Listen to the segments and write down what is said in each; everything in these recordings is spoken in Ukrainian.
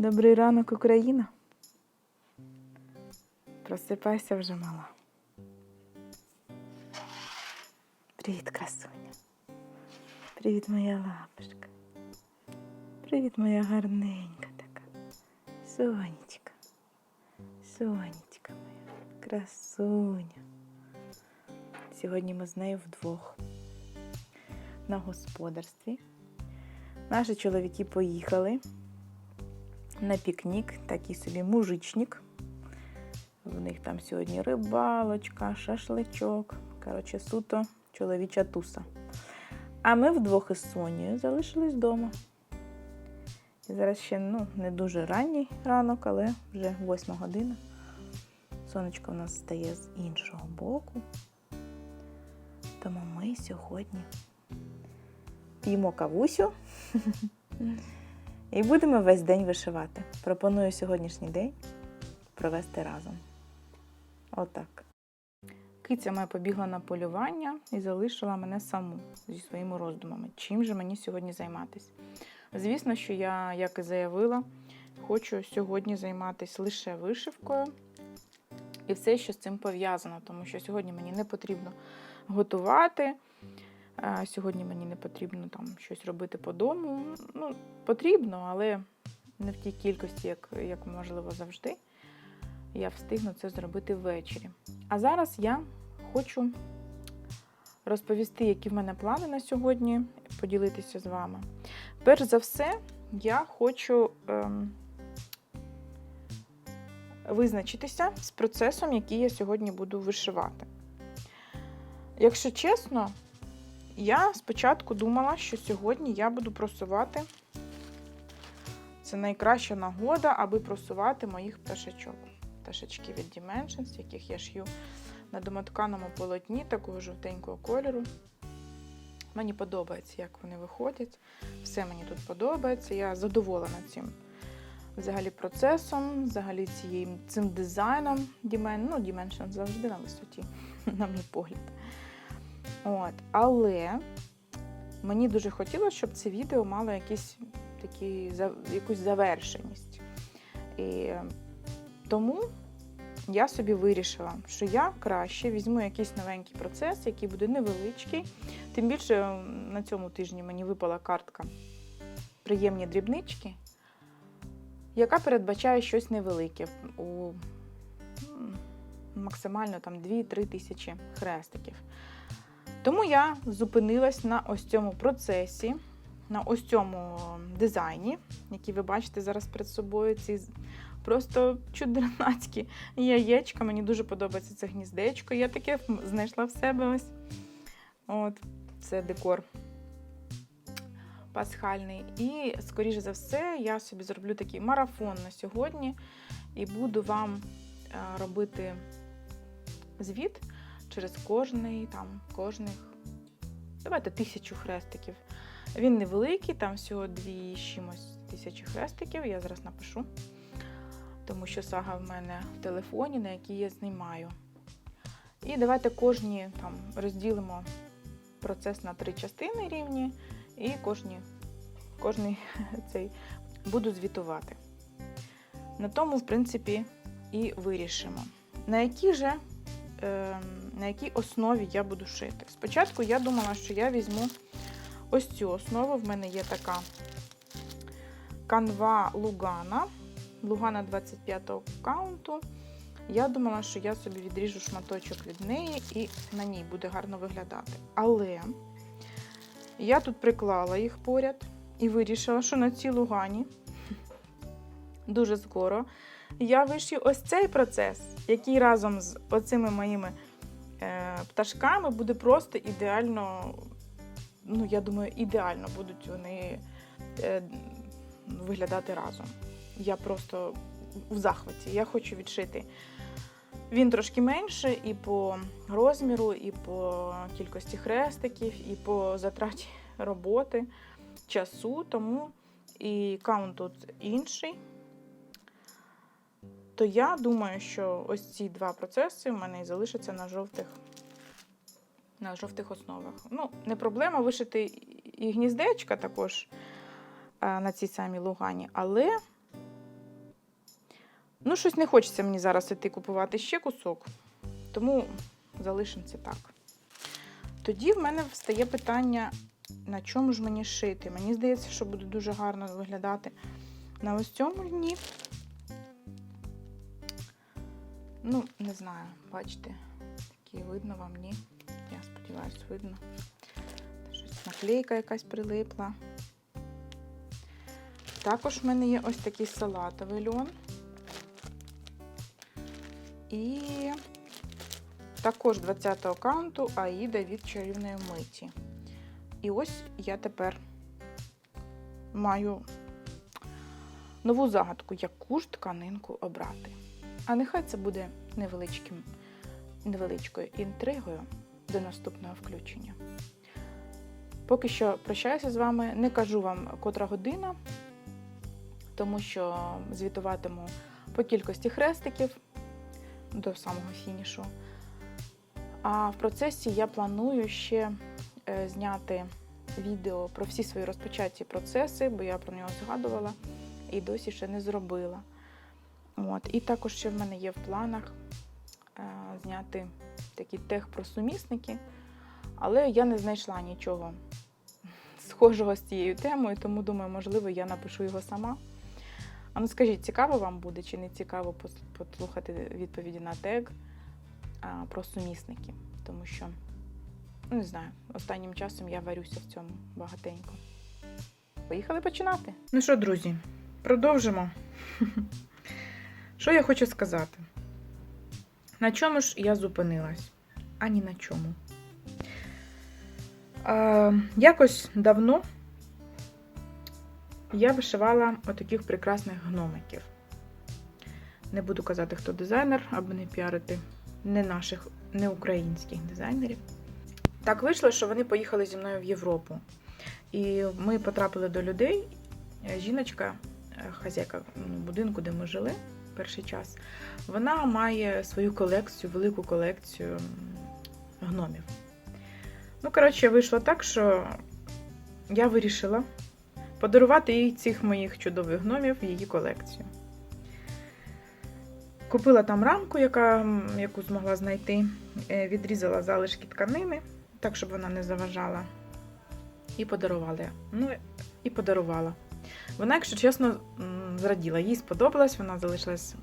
Добрий ранок, Україна. Просипайся вже мала. Привіт, красуня. Привіт, моя лапушка. Привіт, моя гарненька така. Сонечка. Сонечка моя. Красуня. Сьогодні ми з нею вдвох на господарстві. Наші чоловіки поїхали на пікнік, такий собі мужичник. В них там сьогодні рибалочка, шашличок. Коротше, суто чоловіча туса. А ми вдвох із Сонією залишились вдома. І зараз ще ну, не дуже ранній ранок, але вже восьма година. Сонечко в нас стає з іншого боку. Тому ми сьогодні п'ємо кавусю і будемо весь день вишивати. Пропоную сьогоднішній день провести разом. Отак. Киця моя побігла на полювання і залишила мене саму зі своїми роздумами. Чим же мені сьогодні займатися? Звісно, що я, як і заявила, хочу сьогодні займатися лише вишивкою і все, що з цим пов'язано, тому що сьогодні мені не потрібно готувати. Сьогодні мені не потрібно там щось робити по дому. Ну, потрібно, але не в тій кількості, як, як можливо завжди. Я встигну це зробити ввечері. А зараз я хочу розповісти, які в мене плани на сьогодні, поділитися з вами. Перш за все, я хочу ем, визначитися з процесом, який я сьогодні буду вишивати. Якщо чесно, я спочатку думала, що сьогодні я буду просувати. Це найкраща нагода, аби просувати моїх пташечок. Пташечки від Dimensions, яких я шью на домотканому полотні такого жовтенького кольору. Мені подобається, як вони виходять. Все мені тут подобається. Я задоволена цим взагалі процесом, взагалі цією, цим дизайном Dimen- ну, Dimensions завжди на висоті, на мій погляд. От. Але мені дуже хотілося, щоб це відео мало якісь такі, якусь завершеність. І тому я собі вирішила, що я краще візьму якийсь новенький процес, який буде невеличкий. Тим більше на цьому тижні мені випала картка приємні дрібнички, яка передбачає щось невелике у максимально там 2-3 тисячі хрестиків. Тому я зупинилась на ось цьому процесі, на ось цьому дизайні, який ви бачите зараз перед собою. Ці просто чудернацькі яєчка. Мені дуже подобається це гніздечко. Я таке знайшла в себе ось. От, це декор пасхальний. І, скоріше за все, я собі зроблю такий марафон на сьогодні і буду вам е, робити звіт через кожний, там, кожних, давайте тисячу хрестиків. Він невеликий, там всього дві чимось тисячі хрестиків. Я зараз напишу, тому що сага в мене в телефоні, на якій я знімаю. І давайте кожні там розділимо процес на три частини рівні, і кожні, кожний цей буду звітувати. На тому, в принципі, і вирішимо. На якій же ем, на якій основі я буду шити. Спочатку я думала, що я візьму ось цю основу. В мене є така канва Лугана. Лугана 25-го каунту. Я думала, що я собі відріжу шматочок від неї і на ній буде гарно виглядати. Але я тут приклала їх поряд і вирішила, що на цій лугані дуже скоро я вишью ось цей процес, який разом з оцими моїми пташками буде просто ідеально, ну, я думаю, ідеально будуть вони е, виглядати разом. Я просто в захваті. Я хочу відшити. Він трошки менше і по розміру, і по кількості хрестиків, і по затраті роботи, часу, тому і каунт тут інший то я думаю, що ось ці два процеси в мене і залишаться на жовтих, на жовтих основах. Ну, не проблема вишити і гніздечка також е, на цій самій лугані, але Ну, щось не хочеться мені зараз іти купувати ще кусок, тому залишимо це так. Тоді в мене встає питання, на чому ж мені шити. Мені здається, що буде дуже гарно виглядати на ось цьому дні. Ну, не знаю, бачите, такі видно вам, ні? Я сподіваюся, видно. Щось наклейка якась прилипла. Також в мене є ось такий салатовий льон. І також 20-го каунту Аїда від чарівної миті. І ось я тепер маю нову загадку, яку ж тканинку обрати. А нехай це буде невеличким, невеличкою інтригою до наступного включення. Поки що прощаюся з вами, не кажу вам котра година, тому що звітуватиму по кількості хрестиків до самого фінішу. А в процесі я планую ще е, зняти відео про всі свої розпочаті процеси, бо я про нього згадувала і досі ще не зробила. От. І також ще в мене є в планах е, зняти такі тех про сумісники, але я не знайшла нічого схожого з цією темою, тому думаю, можливо, я напишу його сама. А ну скажіть, цікаво вам буде чи не цікаво послухати відповіді на тег а, про сумісники? Тому що, ну не знаю, останнім часом я варюся в цьому багатенько. Поїхали починати. Ну що, друзі, продовжимо. Що я хочу сказати? На чому ж я зупинилась? А ні на чому. Е, якось давно я вишивала отаких прекрасних гномиків. Не буду казати, хто дизайнер, аби не піарити не наших, не українських дизайнерів. Так вийшло, що вони поїхали зі мною в Європу. І ми потрапили до людей. Жіночка, е, хазяйка будинку, де ми жили перший час, вона має свою колекцію, велику колекцію гномів. Ну, коротше, вийшло так, що я вирішила подарувати їй цих моїх чудових гномів в її колекцію. Купила там рамку, яка, яку змогла знайти, е, відрізала залишки тканини, так, щоб вона не заважала. І подарувала. Ну, і подарувала. Вона, якщо чесно, зраділа. Їй сподобалось, вона залишилась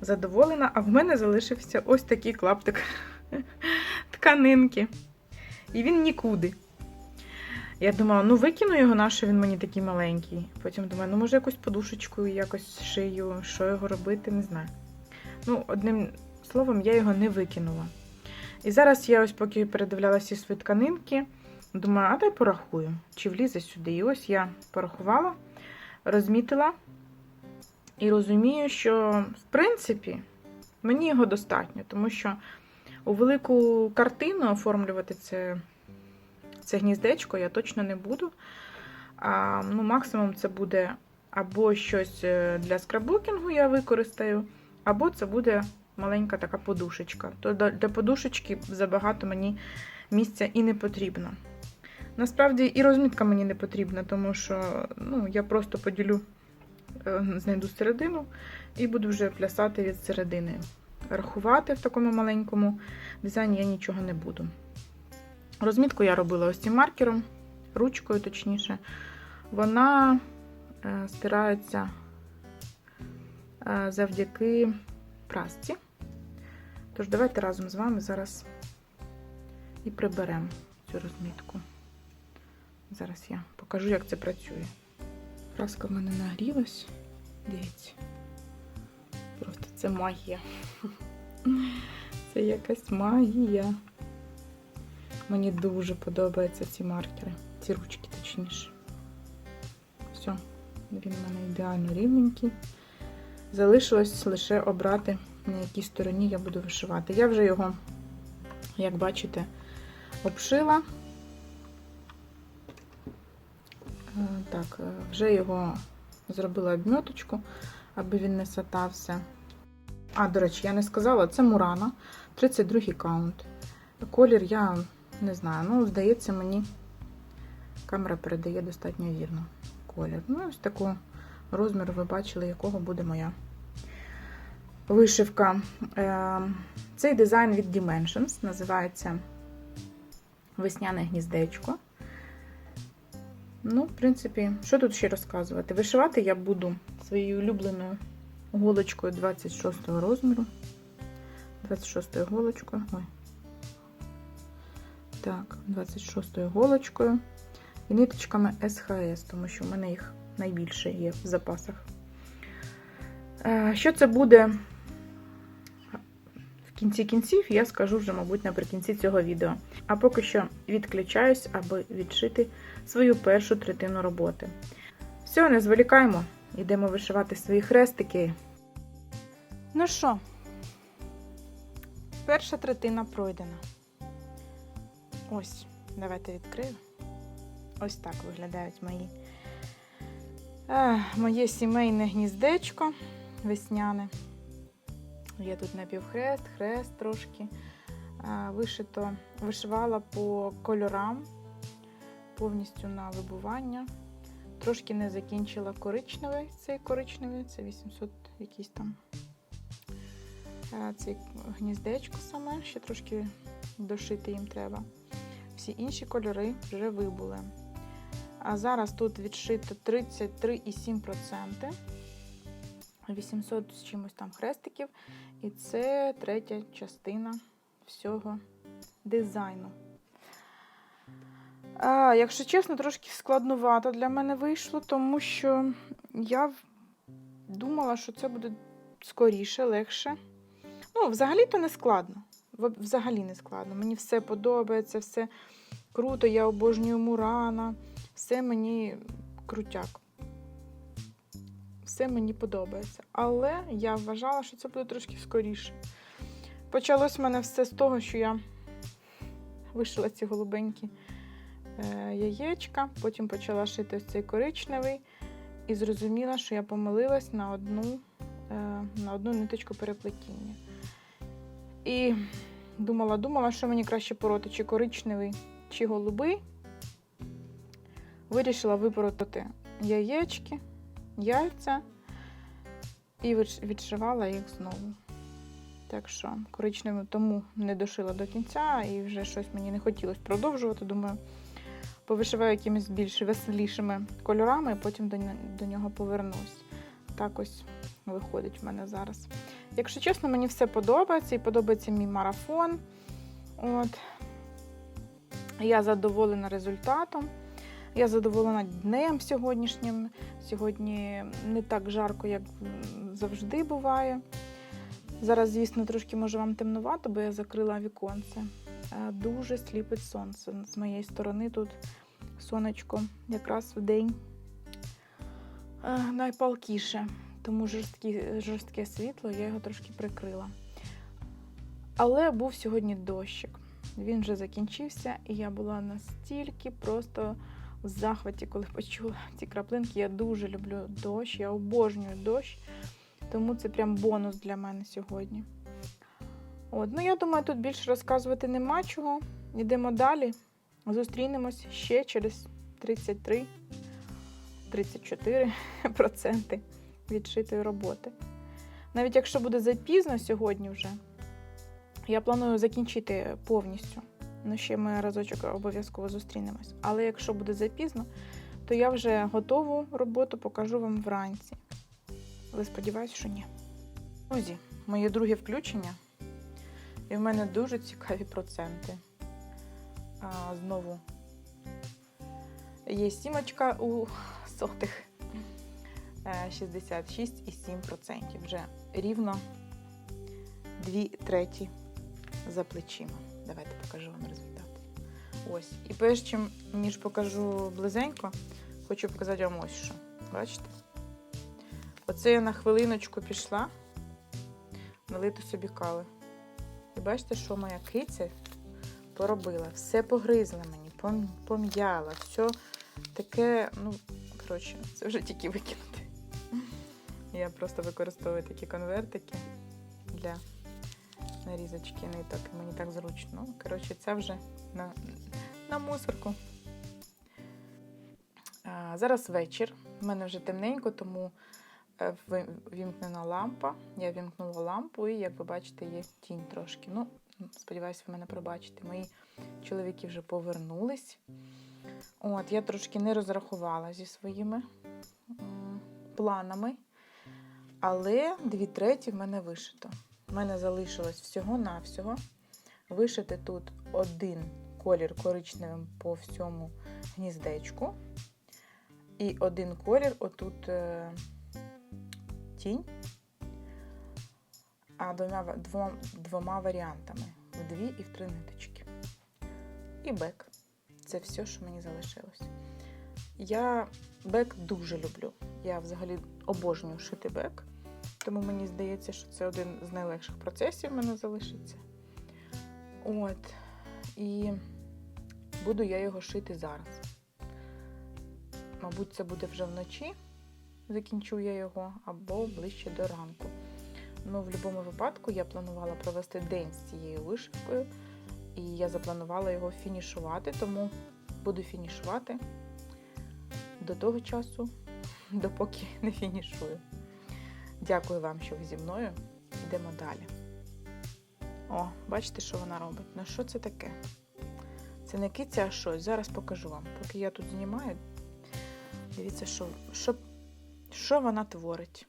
задоволена, а в мене залишився ось такий клаптик тканинки. І він нікуди. Я думала, ну викину його, на що він мені такий маленький. Потім думаю, ну може якусь подушечку якось шию, що його робити, не знаю. Ну, одним словом, я його не викинула. І зараз я ось поки передивлялася свої тканинки, думаю, а дай порахую, чи влізе сюди. І ось я порахувала, розмітила і розумію, що в принципі мені його достатньо, тому що у велику картину оформлювати це, це гніздечко я точно не буду. А, ну, Максимум це буде або щось е, для скраббукінгу я використаю, або це буде маленька така подушечка. То для для подушечки забагато мені місця і не потрібно. Насправді і розмітка мені не потрібна, тому що ну, я просто поділю, е, знайду середину і буду вже плясати від середини. Рахувати в такому маленькому дизайні я нічого не буду. Розмітку я робила ось цим маркером, ручкою точніше. Вона е, стирається е, завдяки прасці. Тож, давайте разом з вами зараз і приберемо цю розмітку. Зараз я покажу, як це працює. Праска в мене нагрілась. Дивіться. Просто це магія. Це якась магія. Мені дуже подобаються ці маркери, ці ручки точніше. Все, він у мене ідеально рівненький. Залишилось лише обрати, на якій стороні я буду вишивати. Я вже його, як бачите, обшила. Так, е, вже його зробила обміточку, аби він не сатався. А, до речі, я не сказала, це Мурана, 32-й каунт. Колір я не знаю, ну, здається, мені камера передає достатньо вірно колір. Ну, ось такого розміру ви бачили, якого буде моя вишивка. Е, Цей дизайн від Dimensions називається Весняне гніздечко. Ну, в принципі, що тут ще розказувати? Вишивати я буду своєю улюбленою голочкою 26 розміру. 26 голочкою. Ой. Так, 26 голочкою. І ниточками СХС, тому що в мене їх найбільше є в запасах. Е, Що це буде в кінці кінців, я скажу вже, мабуть, наприкінці цього відео. А поки що відключаюсь, аби відшити свою першу третину роботи. Все, не зволікаємо. Йдемо вишивати свої хрестики. Ну що, перша третина пройдена. Ось, давайте відкрию. Ось так виглядають мої. Е, моє сімейне гніздечко весняне. Є тут напівхрест, хрест трошки. Е, вишито, вишивала по кольорам, повністю на вибування. Трошки не закінчила коричневий, цей коричневий, це 800 якийсь там. Е, Це гніздечко саме, ще трошки дошити їм треба. Всі інші кольори вже вибули. А зараз тут відшито 33,7%. 800 з чимось там хрестиків. І це третя частина всього дизайну. А, якщо чесно, трошки складнувато для мене вийшло, тому що я думала, що це буде скоріше, легше. Ну, взагалі-то не складно. Взагалі не складно. Мені все подобається, все круто, я обожнюю Мурана, все мені крутяк. Все мені подобається. Але я вважала, що це буде трошки скоріше. Почалось в мене все з того, що я вишила ці голубенькі яєчка, потім почала шити цей коричневий і зрозуміла, що я помилилась на одну, е, на одну ниточку переплетіння. І думала, думала, що мені краще пороти, чи коричневий, чи голубий. Вирішила випоротити яєчки, яйця і відшивала їх знову. Так що коричневим тому не дошила до кінця і вже щось мені не хотілося продовжувати. Думаю, повишиваю якимись більш веселішими кольорами, і потім до, до нього повернусь. Так ось виходить в мене зараз. Якщо чесно, мені все подобається і подобається мій марафон. От. Я задоволена результатом. Я задоволена днем сьогоднішнім. Сьогодні не так жарко, як завжди буває. Зараз, звісно, трошки може вам темнувато, бо я закрила віконце. Дуже сліпить сонце. З моєї сторони тут сонечко якраз в день найпалкіше, тому жорсткі, жорстке світло, я його трошки прикрила. Але був сьогодні дощик. Він вже закінчився, і я була настільки просто в захваті, коли почула ці краплинки. Я дуже люблю дощ, я обожнюю дощ, тому це прям бонус для мене сьогодні. От, ну я думаю, тут більше розказувати нема чого. Йдемо далі. Зустрінемось ще через 33-34% відшитої роботи. Навіть якщо буде запізно сьогодні вже, я планую закінчити повністю. Ну, ще ми разочок обов'язково зустрінемось. Але якщо буде запізно, то я вже готову роботу покажу вам вранці. Але сподіваюся, що ні. Друзі, моє друге включення. І в мене дуже цікаві проценти. А, знову є сімочка у сотих. Е, 66,7%. Вже рівно 2 треті за плечима. Давайте покажу вам результат. Ось. І перш чим, ніж покажу близенько, хочу показати вам ось що. Бачите? Оце я на хвилиночку пішла налити собі кави. І бачите, що моя киця поробила. Все погризла мені, пом'яла, все таке, ну, коротше, це вже тільки викинути. Я просто використовую такі конвертики для нарізочки ниток. Мені так зручно. Ну, коротше, це вже на, на мусорку. А, зараз вечір. У мене вже темненько, тому е, ви- вімкнена лампа. Я вімкнула лампу, і, як ви бачите, є тінь трошки. Ну, сподіваюся, ви мене пробачите. Мої чоловіки вже повернулись. От, я трошки не розрахувала зі своїми планами. Але дві треті в мене вишито. У мене залишилось всього-навсього вишити тут один колір коричневим по всьому гніздечку. І один колір отут е, тінь, а двома, двома, двома варіантами в дві і в три ниточки. І бек. Це все, що мені залишилось. Я бек дуже люблю. Я взагалі обожнюю шити бек, тому мені здається, що це один з найлегших процесів в мене залишиться. От. І буду я його шити зараз. Мабуть, це буде вже вночі, закінчу я його, або ближче до ранку. Ну, в будь-якому випадку я планувала провести день з цією вишивкою, і я запланувала його фінішувати, тому буду фінішувати до того часу, допоки не фінішую. Дякую вам, що ви зі мною. Йдемо далі. О, бачите, що вона робить? Ну що це таке? Це не киця, а щось. Зараз покажу вам. Поки я тут знімаю, дивіться, що, що, що вона творить.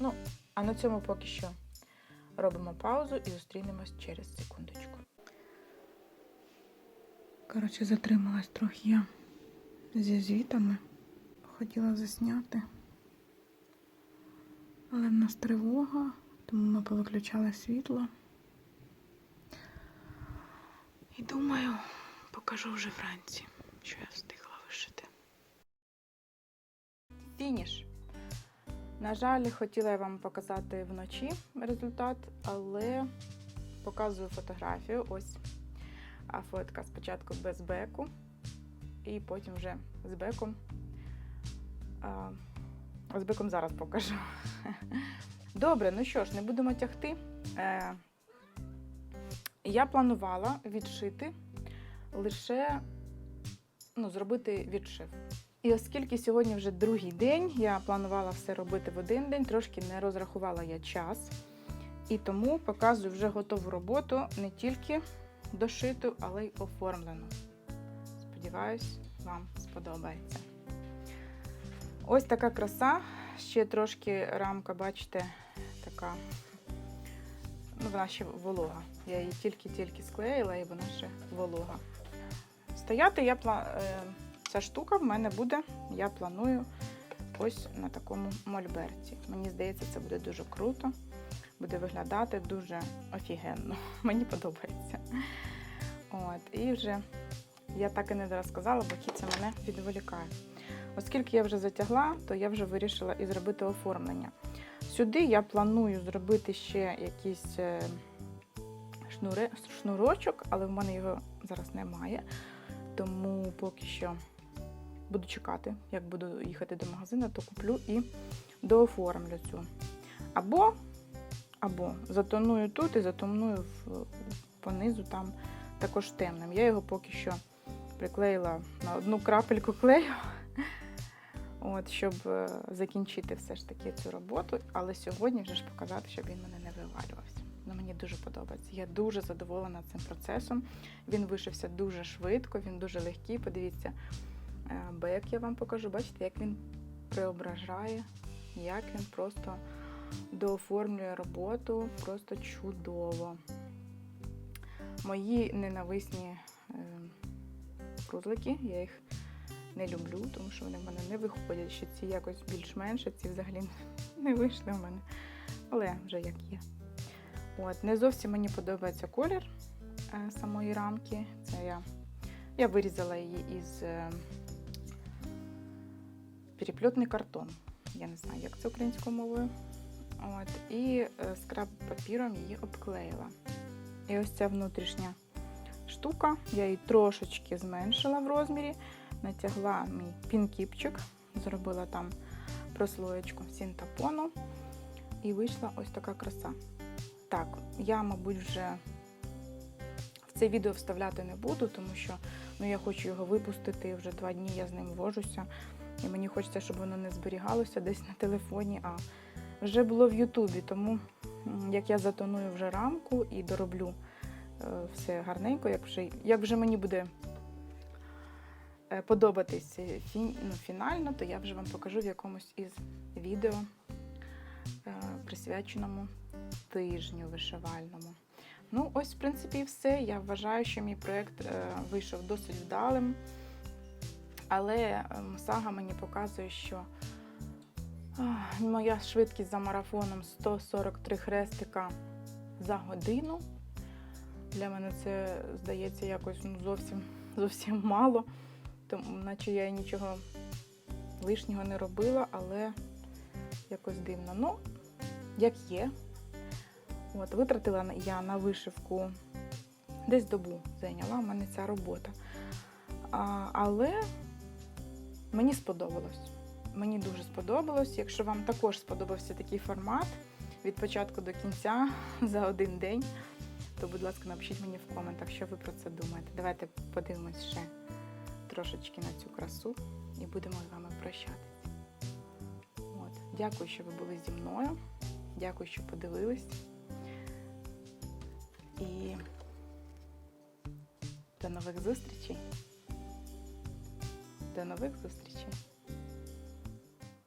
Ну, а на цьому поки що робимо паузу і зустрінемось через секундочку. Коротше, затрималась трохи я зі звітами. Хотіла засняти. Але в нас тривога, тому ми повиключали світло. І думаю, покажу вже вранці, що я встигла вишити. Фініш. На жаль, хотіла я вам показати вночі результат, але показую фотографію. Ось. А фотка спочатку без беку, і потім вже з беком. А, з беком зараз покажу. Добре, ну що ж, не будемо тягти. Е, я планувала відшити лише ну, зробити відшив. І оскільки сьогодні вже другий день, я планувала все робити в один день, трошки не розрахувала я час. І тому показую вже готову роботу не тільки дошиту, але й оформлену. Сподіваюсь, вам сподобається. Ось така краса. Ще трошки рамка, бачите, така, ну, вона ще волога. Я її тільки-тільки склеїла і вона ще волога. Стояти я пла... ця штука в мене буде, я планую ось на такому мольберті. Мені здається, це буде дуже круто, буде виглядати дуже офігенно. Мені подобається. От, і вже я так і не розказала, бо кіця мене відволікає. Оскільки я вже затягла, то я вже вирішила і зробити оформлення. Сюди я планую зробити ще якийсь е, шнури, шнурочок, але в мене його зараз немає. Тому поки що буду чекати, як буду їхати до магазину, то куплю і дооформлю цю. Або, або затоную тут і затоную в, понизу там також темним. Я його поки що приклеїла на одну крапельку клею. От, щоб е, закінчити все ж таки цю роботу, але сьогодні вже ж показати, щоб він мене не вивалювався. Ну, мені дуже подобається. Я дуже задоволена цим процесом. Він вишився дуже швидко, він дуже легкий. Подивіться, бек я вам покажу. Бачите, як він преображає, як він просто дооформлює роботу просто чудово. Мої ненависні е, крузлики, я їх не люблю, тому що вони в мене не виходять. Ще ці якось більш-менш, а ці взагалі не вийшли в мене. Але вже як є. От, не зовсім мені подобається колір е, самої рамки. Це я, я вирізала її із е, перепльотний картон. Я не знаю, як це українською мовою. От, і е, скраб папіром її обклеїла. І ось ця внутрішня штука, я її трошечки зменшила в розмірі, натягла мій пінкіпчик, зробила там прослоєчку синтапону, і вийшла ось така краса. Так, я, мабуть, вже в це відео вставляти не буду, тому що ну, я хочу його випустити. Вже два дні я з ним вожуся. І мені хочеться, щоб воно не зберігалося десь на телефоні, а вже було в Ютубі. Тому як я затоную вже рамку і дороблю е, все гарненько, як вже, як вже мені буде е, подобатись фін, ну, фінально, то я вже вам покажу в якомусь із відео, е, присвяченому тижню вишивальному. Ну, ось, в принципі, і все. Я вважаю, що мій проєкт вийшов досить вдалим. Але ем, сага мені показує, що моя швидкість за марафоном 143 хрестика за годину. Для мене це здається якось ну, зовсім, зовсім мало. Тому, наче я нічого лишнього не робила, але якось дивно. Ну, як є. От, витратила я на вишивку десь добу зайняла в мене ця робота. А, але мені сподобалось. Мені дуже сподобалось. Якщо вам також сподобався такий формат від початку до кінця за один день, то, будь ласка, напишіть мені в коментах, що ви про це думаєте. Давайте подивимось ще трошечки на цю красу і будемо з вами прощатися. От. Дякую, що ви були зі мною. Дякую, що подивились. І до нових зустрічей. До нових зустрічей.